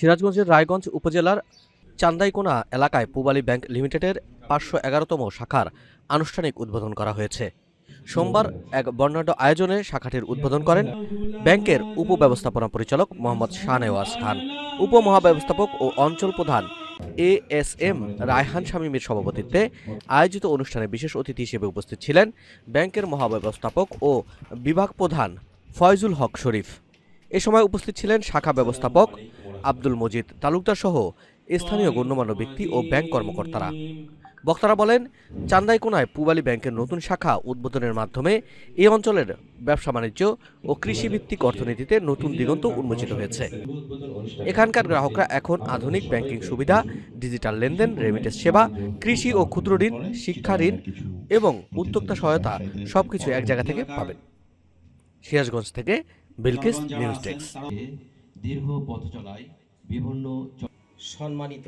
সিরাজগঞ্জের রায়গঞ্জ উপজেলার চান্দাইকোনা এলাকায় পূবালী ব্যাংক লিমিটেডের পাঁচশো এগারোতম শাখার আনুষ্ঠানিক উদ্বোধন করা হয়েছে। সোমবার এক বর্ণাঢ্য আয়োজনে শাখাটির উদ্বোধন করেন ব্যাংকের উপব্যবস্থাপনা পরিচালক মোহাম্মদ শাহনেওয়াজ খান, উপমহাব্যবস্থাপক ও অঞ্চল প্রধান এ এস এম রায়হান শামীমের সভাপতিত্বে আয়োজিত অনুষ্ঠানে বিশেষ অতিথি হিসেবে উপস্থিত ছিলেন ব্যাংকের মহাব্যবস্থাপক ও বিভাগ প্রধান ফয়জুল হক শরীফ। এ সময় উপস্থিত ছিলেন শাখা ব্যবস্থাপক আব্দুল মজিদ, তালুকদার সহ স্থানীয় গণ্যমান্য ব্যক্তি ও ব্যাংক কর্মকর্তারা। বক্তারা বলেন, চান্দাইকোনায় পূবালী ব্যাংকের নতুন শাখা উদ্বোধনের মাধ্যমে এই অঞ্চলের ব্যবসা বাণিজ্য ও কৃষিভিত্তিক অর্থনীতিতে নতুন দিগন্ত উন্মোচিত হয়েছে। এখানকার গ্রাহকরা এখন আধুনিক ব্যাংকিং সুবিধা, ডিজিটাল লেনদেন, রেমিটেন্স সেবা, কৃষি ও ক্ষুদ্র ঋণ, শিক্ষা ঋণ এবং উদ্যোক্তা সহায়তা সবকিছু এক জায়গা থেকে পাবেন। সিরাজগঞ্জ থেকে বিলকিস, নিউজ ডেস্ক। দীর্ঘ পথ চলায় বিভিন্ন সম্মানিত।